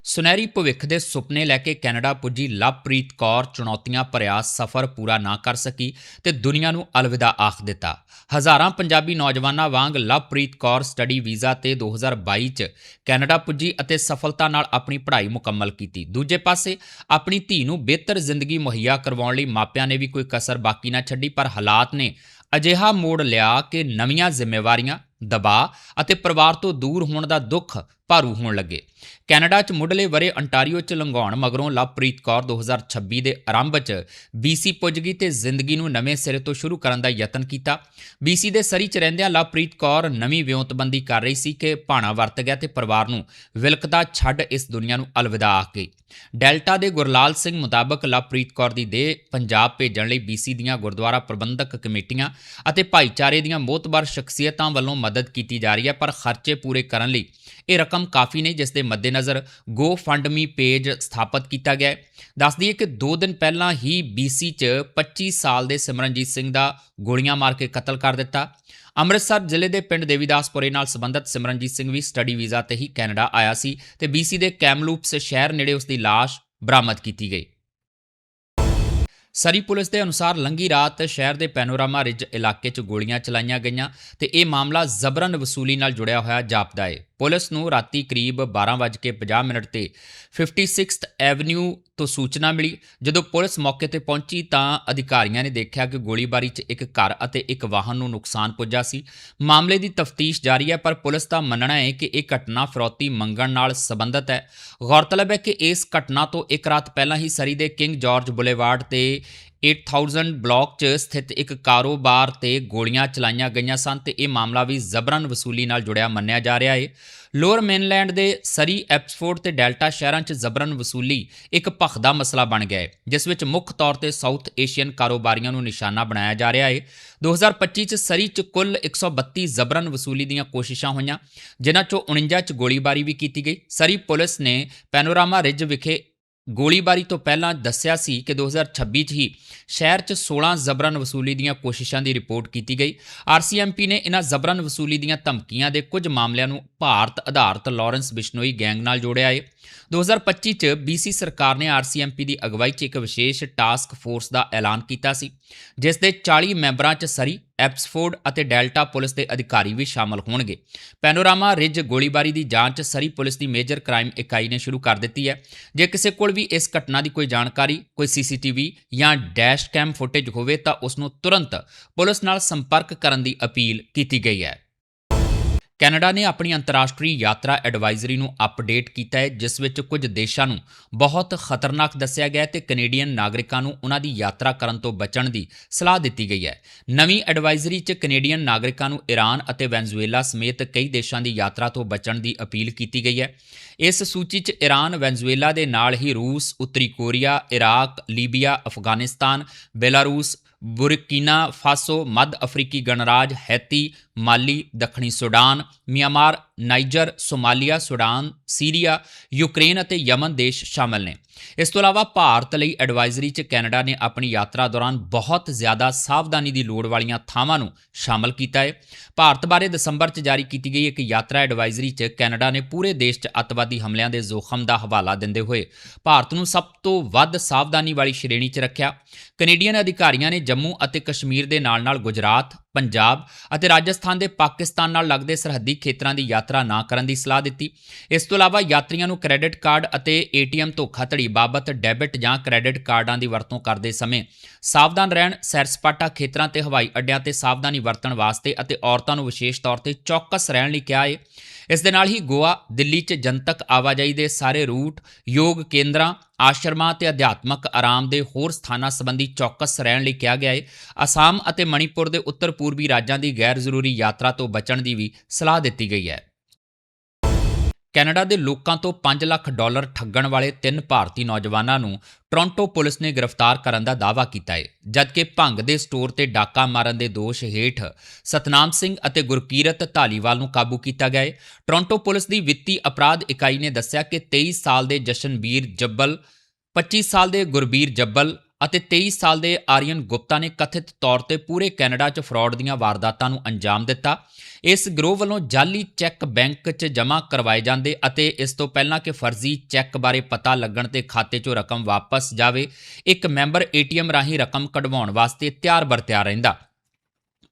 ਸੁਨਹਿਰੀ ਭਵਿੱਖ ਦੇ ਸੁਪਨੇ ਲੈ ਕੇ ਕੈਨੇਡਾ ਪੁੱਜੀ ਲਵਪ੍ਰੀਤ ਕੌਰ ਚੁਣੌਤੀਆਂ ਭਰਿਆ ਸਫ਼ਰ ਪੂਰਾ ਨਾ ਕਰ ਸਕੀ ਤੇ ਦੁਨੀਆ ਨੂੰ ਅਲਵਿਦਾ ਆਖ ਦਿੱਤਾ। ਹਜ਼ਾਰਾਂ ਪੰਜਾਬੀ ਨੌਜਵਾਨਾਂ ਵਾਂਗ ਲਵਪ੍ਰੀਤ ਕੌਰ ਸਟੱਡੀ ਵੀਜ਼ਾ ਤੇ 2022 ਚ ਕੈਨੇਡਾ ਪੁੱਜੀ ਅਤੇ ਸਫਲਤਾ ਨਾਲ ਆਪਣੀ ਪੜ੍ਹਾਈ ਮੁਕੰਮਲ ਕੀਤੀ। ਦੂਜੇ ਪਾਸੇ, ਆਪਣੀ ਧੀ ਨੂੰ ਬਿਹਤਰ ਜ਼ਿੰਦਗੀ ਮੁਹੱਈਆ ਕਰਵਾਉਣ ਲਈ ਮਾਪਿਆਂ ਨੇ ਵੀ ਕੋਈ ਕਸਰ ਬਾਕੀ ਨਾ ਛੱਡੀ, ਪਰ ਹਾਲਾਤ ਨੇ ਅਜਿਹਾ ਮੋੜ ਲਿਆ ਕਿ ਨਵੀਆਂ ਜ਼ਿੰਮੇਵਾਰੀਆਂ, ਦਬਾਅ ਅਤੇ ਪਰਿਵਾਰ ਤੋਂ ਦੂਰ ਹੋਣ ਦਾ ਦੁੱਖ ਭਾਰੂ ਹੋਣ ਲੱਗੇ। ਕੈਨੇਡਾ 'ਚ ਮੁੱਢਲੇ ਵਰੇ ਅੰਟਾਰੀਓ 'ਚ ਲੰਘਾਉਣ ਮਗਰੋਂ ਲਵਪ੍ਰੀਤ ਕੌਰ 2026 ਦੇ ਆਰੰਭ 'ਚ BC ਪੁੱਜ ਗਈ ਤੇ ਜ਼ਿੰਦਗੀ ਨੂੰ ਨਵੇਂ ਸਿਰੇ ਤੋਂ ਸ਼ੁਰੂ ਕਰਨ ਦਾ ਯਤਨ ਕੀਤਾ। BC ਦੇ ਸਰੀ 'ਚ ਰਹਿੰਦਿਆਂ ਲਵਪ੍ਰੀਤ ਕੌਰ ਨਵੀਂ ਵਿਉਂਤਬੰਦੀ ਕਰ ਰਹੀ ਸੀ ਕਿ ਭਾਣਾ ਵਰਤ ਗਿਆ ਤੇ ਪਰਿਵਾਰ ਨੂੰ ਵਿਲਕਦਾ ਛੱਡ ਇਸ ਦੁਨੀਆ ਨੂੰ ਅਲਵਿਦਾ ਆਖ ਗਈ ਡੈਲਟਾ ਦੇ ਗੁਰਲਾਲ ਸਿੰਘ ਮੁਤਾਬਕ ਲਵਪ੍ਰੀਤ ਕੌਰ ਦੀ ਦੇਹ ਪੰਜਾਬ ਭੇਜਣ ਲਈ BC ਦੀਆਂ ਗੁਰਦੁਆਰਾ ਪ੍ਰਬੰਧਕ ਕਮੇਟੀਆਂ ਅਤੇ ਭਾਈਚਾਰੇ ਦੀਆਂ ਮੋਤਬਰ ਸ਼ਖਸੀਅਤਾਂ ਵੱਲੋਂ ਮਦਦ ਕੀਤੀ ਜਾ ਰਹੀ ਹੈ, ਪਰ ਖਰਚੇ ਪੂਰੇ ਕਰਨ ਲਈ ਇਹ ਰਕਮ ਕਾਫੀ ਨਹੀਂ ਜਿਸ ਦੇ ਮੱਦੇਨਜ਼ਰ ਗੋ ਫੰਡ ਮੀ ਪੇਜ ਸਥਾਪਿਤ ਕੀਤਾ ਗਿਆ ਹੈ। ਦੱਸ ਦਈਏ ਕਿ 2 ਦਿਨ ਪਹਿਲਾਂ ਹੀ BC 'ਚ 25 ਸਾਲ ਦੇ ਸਿਮਰਨਜੀਤ ਸਿੰਘ ਦਾ ਗੋਲੀਆਂ ਮਾਰ ਕੇ ਕਤਲ ਕਰ ਦਿੱਤਾ। ਅੰਮ੍ਰਿਤਸਰ ਜ਼ਿਲ੍ਹੇ ਦੇ ਪਿੰਡ ਦੇਵੀਦਾਸਪੁਰੇ ਨਾਲ ਸੰਬੰਧਿਤ ਸਿਮਰਨਜੀਤ ਸਿੰਘ ਵੀ ਸਟੱਡੀ ਵੀਜ਼ਾ ਤੇ ਹੀ ਕੈਨੇਡਾ ਆਇਆ ਸੀ ਤੇ BC ਦੇ ਕੈਮਲੂਪਸ ਸ਼ਹਿਰ ਨੇੜੇ ਉਸ ਦੀ ਲਾਸ਼ ਬਰਾਮਦ ਕੀਤੀ ਗਈ। ਸਰੀ ਪੁਲਿਸ ਦੇ ਅਨੁਸਾਰ ਲੰਗੀ ਰਾਤ ਸ਼ਹਿਰ ਦੇ ਪੈਨੋਰਾਮਾ ਰਿਜ ਇਲਾਕੇ 'ਚ ਗੋਲੀਆਂ ਚਲਾਈਆਂ ਗਈਆਂ ਤੇ ਇਹ ਮਾਮਲਾ ਜ਼ਬਰਨ ਵਸੂਲੀ ਨਾਲ ਜੁੜਿਆ ਹੋਇਆ ਜਾਪਦਾ ਹੈ ਪੁਲਿਸ ਨੂੰ ਰਾਤੀ ਕਰੀਬ 12:50 ਮਿੰਟ ਤੇ 56th ਐਵਨਿਊ ਤੋਂ ਸੂਚਨਾ ਮਿਲੀ। ਜਦੋਂ ਪੁਲਿਸ ਮੌਕੇ ਤੇ ਪਹੁੰਚੀ ਤਾਂ ਅਧਿਕਾਰੀਆਂ ਨੇ ਦੇਖਿਆ ਕਿ ਗੋਲੀਬਾਰੀ 'ਚ ਇੱਕ ਘਰ ਅਤੇ ਇੱਕ ਵਾਹਨ ਨੂੰ ਨੁਕਸਾਨ ਪੁੱਜਾ ਸੀ। ਮਾਮਲੇ ਦੀ ਤਫਤੀਸ਼ ਜਾਰੀ ਹੈ, ਪਰ ਪੁਲਿਸ ਦਾ ਮੰਨਣਾ ਹੈ ਕਿ ਇਹ ਘਟਨਾ ਫਰੌਤੀ ਮੰਗਣ ਨਾਲ ਸੰਬੰਧਿਤ ਹੈ। ਗੌਰਤਲਬ ਹੈ ਕਿ ਇਸ ਘਟਨਾ ਤੋਂ ਇੱਕ ਰਾਤ ਪਹਿਲਾਂ ਹੀ ਸਰੀ ਦੇ ਕਿੰਗ ਜਾਰਜ ਬੁਲੇਵਾਰਡ ਤੇ 8000 ਬਲਾਕ 'ਚ ਸਥਿਤ ਇੱਕ ਕਾਰੋਬਾਰ ਤੇ ਗੋਲੀਆਂ ਚਲਾਈਆਂ ਗਈਆਂ ਸਨ ਤੇ ਇਹ ਮਾਮਲਾ ਵੀ ਜ਼ਬਰਨ ਵਸੂਲੀ ਨਾਲ ਜੁੜਿਆ ਮੰਨਿਆ ਜਾ ਰਿਹਾ ਹੈ। ਲੋਅਰ ਮੇਨਲੈਂਡ ਦੇ ਸਰੀ ਐਪਸਫੋਰਡ ਤੇ ਡੈਲਟਾ ਸ਼ਹਿਰਾਂ 'ਚ ਜ਼ਬਰਨ ਵਸੂਲੀ ਇੱਕ ਭਖਦਾ ਮਸਲਾ ਬਣ ਗਿਆ ਹੈ, ਜਿਸ ਵਿੱਚ ਮੁੱਖ ਤੌਰ ਤੇ ਸਾਊਥ ਏਸ਼ੀਅਨ ਕਾਰੋਬਾਰੀਆਂ ਨੂੰ ਨਿਸ਼ਾਨਾ ਬਣਾਇਆ ਜਾ ਰਿਹਾ ਹੈ। 2025 'ਚ ਸਰੀ 'ਚ ਕੁੱਲ 132 ਜ਼ਬਰਨ ਵਸੂਲੀ ਦੀਆਂ ਕੋਸ਼ਿਸ਼ਾਂ ਹੋਈਆਂ, ਜਿਨ੍ਹਾਂ 'ਚੋਂ 49 'ਚ ਗੋਲੀਬਾਰੀ ਵੀ ਕੀਤੀ ਗਈ। ਸਰੀ ਪੁਲਿਸ ਨੇ ਪੈਨੋਰਾਮਾ ਰਿਜ ਵਿਖੇ ਗੋਲੀਬਾਰੀ ਤੋਂ ਪਹਿਲਾਂ ਦੱਸਿਆ ਸੀ ਕਿ 2026 'ਚ ਹੀ ਸ਼ਹਿਰ 'ਚ 16 ਜ਼ਬਰਨ ਵਸੂਲੀ ਦੀਆਂ ਕੋਸ਼ਿਸ਼ਾਂ ਦੀ ਰਿਪੋਰਟ ਕੀਤੀ ਗਈ। ਆਰਸੀਐਮਪੀ ਨੇ ਇਹਨਾਂ ਜ਼ਬਰਨ ਵਸੂਲੀ ਦੀਆਂ ਧਮਕੀਆਂ ਦੇ ਕੁਝ ਮਾਮਲਿਆਂ ਨੂੰ ਭਾਰਤ ਆਧਾਰਿਤ ਲਾਰੈਂਸ ਬਿਸ਼ਨੋਈ ਗੈਂਗ ਨਾਲ ਜੋੜਿਆ ਹੈ 2025 'ਚ ਬੀਸੀ ਸਰਕਾਰ ਨੇ ਆਰਸੀਐਮਪੀ ਦੀ ਅਗਵਾਈ 'ਚ ਇੱਕ ਵਿਸ਼ੇਸ਼ ਟਾਸਕ ਫੋਰਸ ਦਾ ਐਲਾਨ ਕੀਤਾ ਸੀ, ਜਿਸ ਦੇ 40 ਮੈਂਬਰਾਂ 'ਚ ਸਰੀ, ਐਪਸਫੋਰਡ ਅਤੇ ਡੈਲਟਾ ਪੁਲਿਸ ਦੇ ਅਧਿਕਾਰੀ ਵੀ ਸ਼ਾਮਲ ਹੋਣਗੇ। ਪੈਨੋਰਾਮਾ ਰਿਜ ਗੋਲੀਬਾਰੀ ਦੀ ਜਾਂਚ ਸਰੀ ਪੁਲਿਸ ਦੀ ਮੇਜਰ ਕ੍ਰਾਈਮ ਇਕਾਈ ਨੇ ਸ਼ੁਰੂ ਕਰ ਦਿੱਤੀ ਹੈ। ਜੇ ਕਿਸੇ ਕੋਲ ਵੀ ਇਸ ਘਟਨਾ ਦੀ ਕੋਈ ਜਾਣਕਾਰੀ, ਕੋਈ ਸੀਸੀਟੀਵੀ ਜਾਂ ਡੈਸ਼ ਕੈਮ ਫੁਟੇਜ ਹੋਵੇ ਤਾਂ ਉਸ ਨੂੰ ਤੁਰੰਤ ਪੁਲਿਸ ਨਾਲ ਸੰਪਰਕ ਕਰਨ ਦੀ ਅਪੀਲ ਕੀਤੀ ਗਈ ਹੈ। ਕੈਨੇਡਾ ਨੇ ਆਪਣੀ ਅੰਤਰਰਾਸ਼ਟਰੀ ਯਾਤਰਾ ਐਡਵਾਈਜ਼ਰੀ ਨੂੰ ਅਪਡੇਟ ਕੀਤਾ ਹੈ, ਜਿਸ ਵਿੱਚ ਕੁਝ ਦੇਸ਼ਾਂ ਨੂੰ ਬਹੁਤ ਖਤਰਨਾਕ ਦੱਸਿਆ ਗਿਆ ਹੈ ਤੇ ਕੈਨੇਡੀਅਨ ਨਾਗਰਿਕਾਂ ਨੂੰ ਉਹਨਾਂ ਦੀ ਯਾਤਰਾ ਕਰਨ ਤੋਂ ਬਚਣ ਦੀ ਸਲਾਹ ਦਿੱਤੀ ਗਈ ਹੈ। ਨਵੀਂ ਐਡਵਾਈਜ਼ਰੀ 'ਚ ਕੈਨੇਡੀਅਨ ਨਾਗਰਿਕਾਂ ਨੂੰ ਈਰਾਨ ਅਤੇ ਵੈਨਜ਼ੂਏਲਾ ਸਮੇਤ ਕਈ ਦੇਸ਼ਾਂ ਦੀ ਯਾਤਰਾ ਤੋਂ ਬਚਣ ਦੀ ਅਪੀਲ ਕੀਤੀ ਗਈ ਹੈ। ਇਸ ਸੂਚੀ 'ਚ ਈਰਾਨ ਵੈਨਜ਼ੂਏਲਾ ਦੇ ਨਾਲ ਹੀ ਰੂਸ, ਉੱਤਰੀ Korea, Iraq, Libya, Afghanistan, Belarus Burkina Faso ਮੱਧ ਅਫਰੀਕੀ ਗਣਰਾਜ ਹੈਤੀ ਮਾਲੀ ਦੱਖਣੀ Sudan Myanmar Niger, Somalia, Sudan, Syria, Ukraine ਅਤੇ ਯਮਨ ਦੇਸ਼ ਸ਼ਾਮਲ ਨੇ। ਇਸ ਤੋਂ ਇਲਾਵਾ ਭਾਰਤ ਲਈ ਐਡਵਾਈਜ਼ਰੀ 'ਚ ਕੈਨੇਡਾ ਨੇ ਆਪਣੀ ਯਾਤਰਾ ਦੌਰਾਨ ਬਹੁਤ ਜ਼ਿਆਦਾ ਸਾਵਧਾਨੀ ਦੀ ਲੋੜ ਵਾਲੀਆਂ ਥਾਵਾਂ ਨੂੰ ਸ਼ਾਮਲ ਕੀਤਾ ਹੈ। ਭਾਰਤ ਬਾਰੇ ਦਸੰਬਰ 'ਚ ਜਾਰੀ ਕੀਤੀ ਗਈ ਇੱਕ ਯਾਤਰਾ ਐਡਵਾਈਜ਼ਰੀ 'ਚ ਕੈਨੇਡਾ ਨੇ ਪੂਰੇ ਦੇਸ਼ 'ਚ ਅੱਤਵਾਦੀ ਹਮਲਿਆਂ ਦੇ ਜ਼ੋਖਮ ਦਾ ਹਵਾਲਾ ਦਿੰਦੇ ਹੋਏ ਭਾਰਤ ਨੂੰ ਸਭ ਤੋਂ ਵੱਧ ਸਾਵਧਾਨੀ ਵਾਲੀ ਸ਼੍ਰੇਣੀ 'ਚ ਰੱਖਿਆ। ਕੈਨੇਡੀਅਨ ਅਧਿਕਾਰੀਆਂ ਨੇ ਜੰਮੂ ਅਤੇ ਕਸ਼ਮੀਰ ਦੇ ਨਾਲ-ਨਾਲ ਗੁਜਰਾਤ, ਪੰਜਾਬ ਅਤੇ ਰਾਜਸਥਾਨ ਦੇ ਪਾਕਿਸਤਾਨ ਨਾਲ ਲੱਗਦੇ ਸਰਹੱਦੀ ਖੇਤਰਾਂ ਦੀ ਯਾਤਰਾ ਯਾਤਰਾ ਨਾ ਕਰਨ ਦੀ ਸਲਾਹ ਦਿੱਤੀ। ਇਸ ਤੋਂ ਇਲਾਵਾ ਯਾਤਰੀਆਂ ਨੂੰ ਕ੍ਰੈਡਿਟ ਕਾਰਡ ਅਤੇ ਏਟੀਐਮ ਧੋਖਾਧੜੀ ਬਾਬਤ ਡੈਬਿਟ ਜਾਂ ਕ੍ਰੈਡਿਟ ਕਾਰਡਾਂ ਦੀ ਵਰਤੋਂ ਕਰਦੇ ਸਮੇਂ ਸਾਵਧਾਨ ਰਹਿਣ, ਸੈਰ ਸਪਾਟਾ ਖੇਤਰਾਂ ਤੇ ਹਵਾਈ ਅੱਡਿਆਂ ਤੇ ਸਾਵਧਾਨੀ ਵਰਤਣ ਵਾਸਤੇ ਅਤੇ ਔਰਤਾਂ ਨੂੰ ਵਿਸ਼ੇਸ਼ ਤੌਰ ਤੇ ਚੌਕਸ ਰਹਿਣ ਲਈ ਕਿਹਾ ਹੈ ਇਸ ਦੇ ਨਾਲ ਹੀ ਗੋਆ, ਦਿੱਲੀ 'ਚ ਜਨਤਕ ਆਵਾਜਾਈ ਦੇ ਸਾਰੇ ਰੂਟ, ਯੋਗ ਕੇਂਦਰਾਂ, ਆਸ਼ਰਮਾਂ ਤੇ ਅਧਿਆਤਮਕ ਆਰਾਮ ਦੇ ਹੋਰ ਸਥਾਨਾਂ ਸੰਬੰਧੀ ਚੌਕਸ ਰਹਿਣ ਲਈ ਕਿਹਾ ਗਿਆ ਹੈ ਅਸਾਮ ਅਤੇ ਮਣੀਪੁਰ ਦੇ ਉੱਤਰ ਪੂਰਬੀ ਰਾਜਾਂ ਦੀ ਗੈਰ ਜ਼ਰੂਰੀ ਯਾਤਰਾ ਤੋਂ ਬਚਣ ਦੀ ਵੀ ਸਲਾਹ ਦਿੱਤੀ ਗਈ ਹੈ। ਕੈਨੇਡਾ ਦੇ ਲੋਕਾਂ ਤੋਂ 5 ਲੱਖ ਡਾਲਰ ਠੱਗਣ ਵਾਲੇ ਤਿੰਨ ਭਾਰਤੀ ਨੌਜਵਾਨਾਂ ਨੂੰ ਟੋਰਾਂਟੋ ਪੁਲਿਸ ਨੇ ਗ੍ਰਿਫਤਾਰ ਕਰਨ ਦਾ ਦਾਅਵਾ ਕੀਤਾ ਹੈ, ਜਦਕਿ ਭੰਗ ਦੇ ਸਟੋਰ ਤੇ ਡਾਕਾ ਮਾਰਨ ਦੇ ਦੋਸ਼ ਹੇਠ ਸਤਨਾਮ ਸਿੰਘ ਅਤੇ ਗੁਰਕੀਰਤ ਢਾਲੀਵਾਲ ਨੂੰ ਕਾਬੂ ਕੀਤਾ ਗਿਆ ਹੈ। ਟੋਰਾਂਟੋ ਪੁਲਿਸ ਦੀ ਵਿੱਤੀ ਅਪਰਾਧ ਇਕਾਈ ਨੇ ਦੱਸਿਆ ਕਿ 23 ਸਾਲ ਦੇ ਜਸ਼ਨਵੀਰ ਜੱਬਲ 25 ਸਾਲ ਦੇ ਗੁਰਬੀਰ ਜੱਬਲ ਅਤੇ 23 ਸਾਲ ਦੇ ਆਰੀਅਨ ਗੁਪਤਾ ਨੇ ਕਥਿਤ ਤੌਰ ਤੇ ਪੂਰੇ ਕੈਨੇਡਾ 'ਚ ਫਰਾਡ ਦੀਆਂ ਵਾਰਦਾਤਾਂ ਨੂੰ ਅੰਜਾਮ ਦਿੱਤਾ। ਇਸ ਗਰੋਹ ਵੱਲੋਂ ਜਾਲੀ ਚੈੱਕ ਬੈਂਕ 'ਚ ਜਮ੍ਹਾਂ ਕਰਵਾਏ ਜਾਂਦੇ ਅਤੇ ਇਸ ਤੋਂ ਪਹਿਲਾਂ ਕਿ ਫਰਜ਼ੀ ਚੈੱਕ ਬਾਰੇ ਪਤਾ ਲੱਗਣ ਤੇ ਖਾਤੇ 'ਚੋਂ ਰਕਮ ਵਾਪਸ ਜਾਵੇ, ਇੱਕ ਮੈਂਬਰ ਏਟੀਐਮ ਰਾਹੀਂ ਰਕਮ ਕਢਵਾਉਣ ਵਾਸਤੇ ਤਿਆਰ ਬਰ ਤਿਆਰ ਰਹਿੰਦਾ।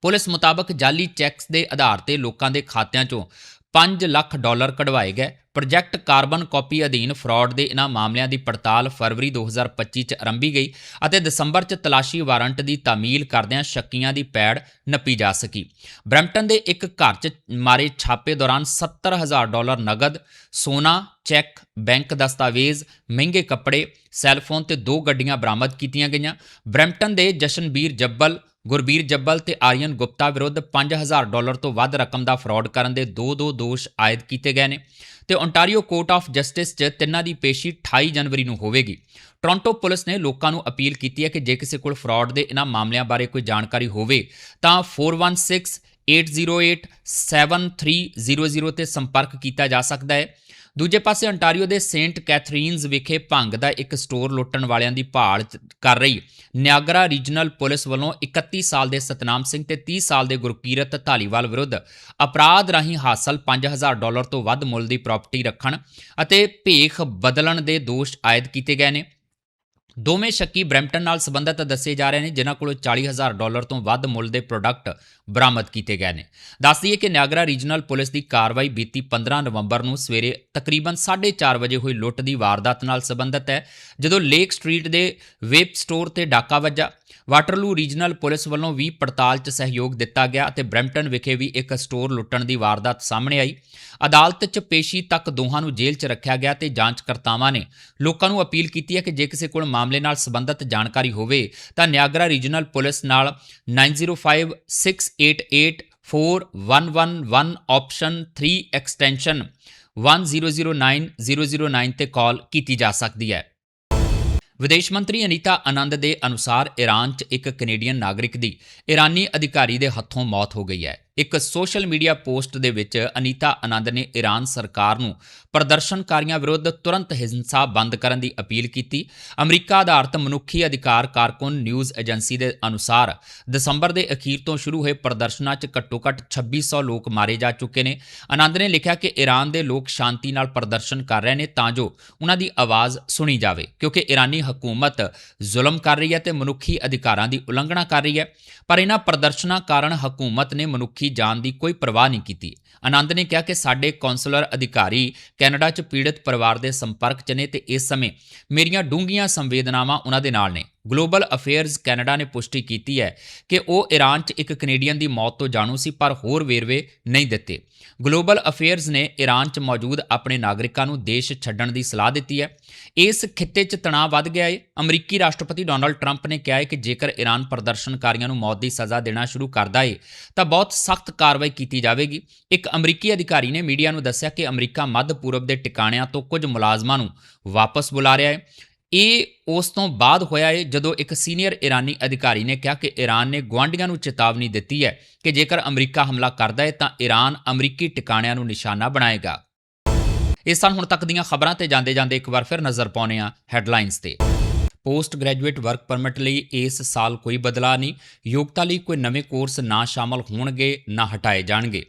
ਪੁਲਿਸ ਮੁਤਾਬਕ ਜਾਲੀ ਚੈੱਕਸ ਦੇ ਆਧਾਰ ਤੇ ਲੋਕਾਂ ਦੇ ਖਾਤਿਆਂ 'ਚੋਂ 5 ਲੱਖ ਡਾਲਰ ਕਢਵਾਏ ਗਏ। ਪ੍ਰੋਜੈਕਟ ਕਾਰਬਨ ਕਾਪੀ ਅਧੀਨ ਫਰਾਡ ਦੇ ਇਹਨਾਂ ਮਾਮਲਿਆਂ ਦੀ ਪੜਤਾਲ ਫਰਵਰੀ 2025 ਚ ਆਰੰਭੀ ਗਈ ਅਤੇ ਦਸੰਬਰ ਚ ਤਲਾਸ਼ੀ ਵਾਰੰਟ ਦੀ ਤਾਮੀਲ ਕਰਦਿਆਂ ਸ਼ੱਕੀਆਂ ਦੀ ਪੈੜ ਨੱਪੀ ਜਾ ਸਕੀ। ਬ੍ਰੈਂਪਟਨ ਦੇ ਇੱਕ ਘਰ 'ਚ ਮਾਰੇ ਛਾਪੇ ਦੌਰਾਨ 70000 ਡਾਲਰ ਨਗਦ, ਸੋਨਾ, ਚੈੱਕ, ਬੈਂਕ ਦਸਤਾਵੇਜ਼, ਮਹਿੰਗੇ ਕੱਪੜੇ ਸੈੱਲਫੋਨ ਤੇ ਦੋ ਗੱਡੀਆਂ ਬਰਾਮਦ ਕੀਤੀਆਂ ਗਈਆਂ। ਬ੍ਰੈਂਪਟਨ ਦੇ ਜਸ਼ਨਬੀਰ ਜੱਬਲ ਗੁਰਬੀਰ ਜੱਬਲ ਤੇ ਆਰੀਅਨ ਗੁਪਤਾ ਵਿਰੁੱਧ 5000 ਡਾਲਰ ਤੋਂ ਵੱਧ ਰਕਮ ਦਾ ਫਰਾਡ ਕਰਨ ਦੇ ਦੋ ਦੋ ਦੋਸ਼ ਆਇਦ ਕੀਤੇ ਗਏ ਨੇ ਤੇ ਓਨਟਾਰੀਓ ਕੋਰਟ ਆਫ ਜਸਟਿਸ 'ਚ ਤਿੰਨਾਂ ਦੀ ਪੇਸ਼ੀ 28 ਜਨਵਰੀ ਨੂੰ ਹੋਵੇਗੀ। ਟੋਰਾਂਟੋ ਪੁਲਿਸ ਨੇ ਲੋਕਾਂ ਨੂੰ ਅਪੀਲ ਕੀਤੀ ਹੈ ਕਿ ਜੇ ਕਿਸੇ ਕੋਲ ਫਰਾਡ ਦੇ ਇਹਨਾਂ ਮਾਮਲਿਆਂ ਬਾਰੇ ਕੋਈ ਜਾਣਕਾਰੀ ਹੋਵੇ, ਤਾਂ 416 808 7300 ਤੇ ਸੰਪਰਕ ਕੀਤਾ ਜਾ ਸਕਦਾ ਹੈ। ਦੂਜੇ ਪਾਸੇ ਅੰਟਾਰੀਓ ਦੇ ਸੇਂਟ ਕੈਥਰੀਨਜ਼ ਵਿਖੇ ਭੰਗ ਦਾ ਇੱਕ ਸਟੋਰ ਲੁੱਟਣ ਵਾਲਿਆਂ ਦੀ ਭਾਲ ਕਰ ਰਹੀ। ਨਿਆਗਰਾ ਰੀਜਨਲ ਪੁਲਿਸ ਵੱਲੋਂ 31 ਸਾਲ ਦੇ ਸਤਨਾਮ ਸਿੰਘ ਤੇ 30 ਸਾਲ ਦੇ ਗੁਰਕੀਰਤ ਧਾਲੀਵਾਲ ਵਿਰੁੱਧ ਅਪਰਾਧ ਰਾਹੀਂ ਹਾਸਲ 5000 ਡਾਲਰ ਤੋਂ ਵੱਧ ਮੁੱਲ ਦੀ ਪ੍ਰਾਪਰਟੀ ਰੱਖਣ ਅਤੇ ਭੇਖ ਬਦਲਣ ਦੇ ਦੋਸ਼ ਆਇਦ ਕੀਤੇ ਗਏ ਨੇ। ਦੋਵੇਂ ਸ਼ੱਕੀ ਬਰੈਂਪਟਨ ਨਾਲ ਸੰਬੰਧਿਤ ਦੱਸੇ ਜਾ ਰਹੇ ਨੇ, ਜਿਨ੍ਹਾਂ ਕੋਲੋਂ 40000 ਡਾਲਰ ਤੋਂ ਵੱਧ ਮੁੱਲ ਦੇ ਪ੍ਰੋਡਕਟ ਬਰਾਮਦ ਕੀਤੇ ਗਏ ਨੇ। ਦੱਸ ਦਈਏ ਕਿ ਨਿਆਗਰਾ ਰੀਜਨਲ ਪੁਲਿਸ ਦੀ ਕਾਰਵਾਈ ਬੀਤੀ 15 ਨਵੰਬਰ ਨੂੰ ਸਵੇਰੇ ਤਕਰੀਬਨ 4:30 ਵਜੇ ਹੋਈ ਲੁੱਟ ਦੀ ਵਾਰਦਾਤ ਨਾਲ ਸੰਬੰਧਿਤ ਹੈ, ਜਦੋਂ ਲੇਕ ਸਟਰੀਟ ਦੇ ਵੇਬ ਸਟੋਰ ਤੇ ਡਾਕਾ ਵੱਜਾ। ਵਾਟਰਲੂ ਰੀਜਨਲ ਪੁਲਿਸ ਵੱਲੋਂ ਵੀ ਪੜਤਾਲ 'ਚ ਸਹਿਯੋਗ ਦਿੱਤਾ ਗਿਆ ਅਤੇ ਬਰੈਂਪਟਨ ਵਿਖੇ ਵੀ ਇੱਕ ਸਟੋਰ ਲੁੱਟਣ ਦੀ ਵਾਰਦਾਤ ਸਾਹਮਣੇ ਆਈ। ਅਦਾਲਤ 'ਚ ਪੇਸ਼ੀ ਤੱਕ ਦੋਹਾਂ ਨੂੰ ਜੇਲ੍ਹ 'ਚ ਰੱਖਿਆ ਗਿਆ ਤੇ ਜਾਂਚਕਰਤਾਵਾਂ ਨੇ ਲੋਕਾਂ ਨੂੰ ਅਪੀਲ ਕੀਤੀ ਹੈ ਕਿ ਜੇ ਕਿਸੇ ਕੋਲ ਮਾਮਲੇ ਨਾਲ ਸੰਬੰਧਿਤ ਜਾਣਕਾਰੀ ਹੋਵੇ ਤਾਂ ਨਿਆਗਰਾ ਰੀਜਨਲ ਪੁਲਿਸ ਨਾਲ 9056884111 ਆਪਸ਼ਨ 3 ਐਕਸਟੈਂਸ਼ਨ 1009009 ਤੇ ਕਾਲ ਕੀਤੀ ਜਾ ਸਕਦੀ ਹੈ। ਵਿਦੇਸ਼ ਮੰਤਰੀ ਅਨੀਤਾ ਆਨੰਦ ਦੇ ਅਨੁਸਾਰ ਈਰਾਨ 'ਚ ਇੱਕ ਕੈਨੇਡੀਅਨ ਨਾਗਰਿਕ ਦੀ ਈਰਾਨੀ ਅਧਿਕਾਰੀ ਦੇ ਹੱਥੋਂ ਮੌਤ ਹੋ ਗਈ ਹੈ। ਇੱਕ ਸੋਸ਼ਲ ਮੀਡੀਆ ਪੋਸਟ ਦੇ ਵਿੱਚ ਅਨੀਤਾ ਆਨੰਦ ਨੇ ਈਰਾਨ ਸਰਕਾਰ ਨੂੰ ਪ੍ਰਦਰਸ਼ਨਕਾਰੀਆਂ ਵਿਰੁੱਧ ਤੁਰੰਤ ਹਿੰਸਾ ਬੰਦ ਕਰਨ ਦੀ ਅਪੀਲ ਕੀਤੀ। ਅਮਰੀਕਾ ਆਧਾਰਿਤ ਮਨੁੱਖੀ ਅਧਿਕਾਰ ਕਾਰਕੁਨ ਨਿਊਜ਼ ਏਜੰਸੀ ਦੇ ਅਨੁਸਾਰ ਦਸੰਬਰ ਦੇ ਅਖੀਰ ਤੋਂ ਸ਼ੁਰੂ ਹੋਏ ਪ੍ਰਦਰਸ਼ਨਾਂ 'ਚ ਘੱਟੋ-ਘੱਟ 2600 ਲੋਕ ਮਾਰੇ ਜਾ ਚੁੱਕੇ ਨੇ। ਆਨੰਦ ਨੇ ਲਿਖਿਆ ਕਿ ਈਰਾਨ ਦੇ ਲੋਕ ਸ਼ਾਂਤੀ ਨਾਲ ਪ੍ਰਦਰਸ਼ਨ ਕਰ ਰਹੇ ਨੇ ਤਾਂ ਜੋ ਉਹਨਾਂ ਦੀ ਆਵਾਜ਼ ਸੁਣੀ ਜਾਵੇ, ਕਿਉਂਕਿ ਈਰਾਨੀ ਹਕੂਮਤ ਜ਼ੁਲਮ ਕਰ ਰਹੀ ਹੈ ਤੇ ਮਨੁੱਖੀ ਅਧਿਕਾਰਾਂ ਦੀ ਉਲੰਘਣਾ ਕਰ ਰਹੀ ਹੈ। ਪਰ ਇਹਨਾਂ ਪ੍ਰਦਰਸ਼ਨਾਂ ਕਾਰਨ ਹਕੂਮਤ ਨੇ ਮਨੁੱਖੀ ਜਾਣ ਦੀ ਕੋਈ ਪਰਵਾਹ ਨਹੀਂ ਕੀਤੀ। ਆਨੰਦ ਨੇ ਕਿਹਾ ਕਿ ਸਾਡੇ ਕੌਂਸਲਰ ਅਧਿਕਾਰੀ ਕੈਨੇਡਾ 'ਚ ਪੀੜਤ ਪਰਿਵਾਰ ਦੇ ਸੰਪਰਕ 'ਚ ਨੇ ਤੇ ਇਸ ਸਮੇਂ ਮੇਰੀਆਂ ਡੂੰਘੀਆਂ ਸੰਵੇਦਨਾਵਾਂ ਉਹਨਾਂ ਦੇ ਨਾਲ ਨੇ। ਗਲੋਬਲ ਅਫੇਅਰਸ ਕੈਨੇਡਾ ਨੇ ਪੁਸ਼ਟੀ ਕੀਤੀ ਹੈ ਕਿ ਉਹ ਈਰਾਨ 'ਚ ਇੱਕ ਕੈਨੇਡੀਅਨ ਦੀ ਮੌਤ ਤੋਂ ਜਾਣੂ ਸੀ, ਪਰ ਹੋਰ ਵੇਰਵੇ ਨਹੀਂ ਦਿੱਤੇ। ਗਲੋਬਲ ਅਫੇਅਰਸ ਨੇ ਈਰਾਨ 'ਚ ਮੌਜੂਦ ਆਪਣੇ ਨਾਗਰਿਕਾਂ ਨੂੰ ਦੇਸ਼ ਛੱਡਣ ਦੀ ਸਲਾਹ ਦਿੱਤੀ ਹੈ। ਇਸ ਖਿੱਤੇ 'ਚ ਤਣਾਅ ਵੱਧ ਗਿਆ ਹੈ ਅਮਰੀਕੀ ਰਾਸ਼ਟਰਪਤੀ ਡੋਨਲਡ ਟਰੰਪ ਨੇ ਕਿਹਾ ਹੈ ਕਿ ਜੇਕਰ ਈਰਾਨ ਪ੍ਰਦਰਸ਼ਨਕਾਰੀਆਂ ਨੂੰ ਮੌਤ ਦੀ ਸਜ਼ਾ ਦੇਣਾ ਸ਼ੁਰੂ ਕਰਦਾ ਹੈ ਤਾਂ ਬਹੁਤ ਸਖਤ ਕਾਰਵਾਈ ਕੀਤੀ ਜਾਵੇਗੀ। ਇੱਕ ਅਮਰੀਕੀ ਅਧਿਕਾਰੀ ਨੇ ਮੀਡੀਆ ਨੂੰ ਦੱਸਿਆ ਕਿ ਅਮਰੀਕਾ ਮੱਧ ਪੂਰਬ ਦੇ ਟਿਕਾਣਿਆਂ ਤੋਂ ਕੁਝ ਮੁਲਾਜ਼ਮਾਂ ਨੂੰ ਵਾਪਸ ਬੁਲਾ ਰਿਹਾ ਹੈ। ਇਹ ਉਸ ਤੋਂ ਬਾਅਦ ਹੋਇਆ ਹੈ ਜਦੋਂ ਇੱਕ ਸੀਨੀਅਰ ਈਰਾਨੀ ਅਧਿਕਾਰੀ ਨੇ ਕਿਹਾ ਕਿ ਈਰਾਨ ਨੇ ਗੁਆਂਢੀਆਂ ਨੂੰ ਚੇਤਾਵਨੀ ਦਿੱਤੀ ਹੈ ਕਿ ਜੇਕਰ ਅਮਰੀਕਾ ਹਮਲਾ ਕਰਦਾ ਹੈ ਤਾਂ ਈਰਾਨ ਅਮਰੀਕੀ ਟਿਕਾਣਿਆਂ ਨੂੰ ਨਿਸ਼ਾਨਾ ਬਣਾਏਗਾ। ਇਸ ਸਨ ਹੁਣ ਤੱਕ ਦੀਆਂ ਖਬਰਾਂ ਤੇ ਜਾਂਦੇ ਜਾਂਦੇ ਇੱਕ ਵਾਰ ਫਿਰ ਨਜ਼ਰ ਪਾਉਂਦੇ ਹਾਂ ਹੈਡਲਾਈਨਸ ਤੇ। ਪੋਸਟ ਗ੍ਰੈਜੂਏਟ ਵਰਕ ਪਰਮਿਟ ਲਈ ਇਸ ਸਾਲ ਕੋਈ ਬਦਲਾਅ ਨਹੀਂ। ਯੋਗਤਾ ਲਈ ਕੋਈ ਨਵੇਂ ਕੋਰਸ ਨਾ ਸ਼ਾਮਲ ਹੋਣਗੇ, ਨਾ ਹਟਾਏ ਜਾਣਗੇ।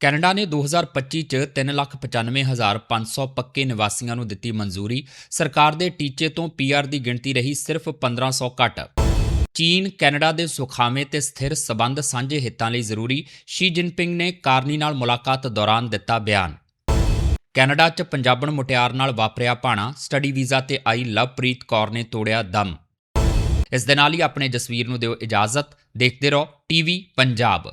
ਕੈਨੇਡਾ ਨੇ 2025 ਚ 395500 ਪੱਕੇ ਨਿਵਾਸੀਆਂ ਨੂੰ ਦਿੱਤੀ ਮਨਜ਼ੂਰੀ। ਸਰਕਾਰ ਦੇ ਟੀਚੇ ਤੋਂ ਪੀਆਰ ਦੀ ਗਿਣਤੀ ਰਹੀ ਸਿਰਫ 1500 ਘੱਟ। ਚੀਨ, ਕੈਨੇਡਾ ਦੇ ਸੁਖਾਵੇਂ ਤੇ ਸਥਿਰ ਸਬੰਧ ਸਾਂਝੇ ਹਿੱਤਾਂ ਲਈ ਜ਼ਰੂਰੀ। ਸ਼ੀ ਜਿਨਪਿੰਗ ਨੇ ਕਾਰਨੀ ਨਾਲ ਮੁਲਾਕਾਤ ਦੌਰਾਨ ਦਿੱਤਾ ਬਿਆਨ। ਕੈਨੇਡਾ 'ਚ ਪੰਜਾਬਣ ਮੁਟਿਆਰ ਨਾਲ ਵਾਪਰਿਆ ਭਾਣਾ ਸਟੱਡੀ ਵੀਜ਼ਾ ਤੇ ਆਈ ਲਵਪ੍ਰੀਤ ਕੌਰ ਨੇ ਤੋੜਿਆ ਦਮ। ਇਸ ਦੇ ਨਾਲ ਹੀ ਆਪਣੇ ਜਸਵੀਰ ਨੂੰ ਦਿਓ ਇਜਾਜ਼ਤ, ਦੇਖਦੇ ਰਹੋ ਟੀਵੀ ਪੰਜਾਬ।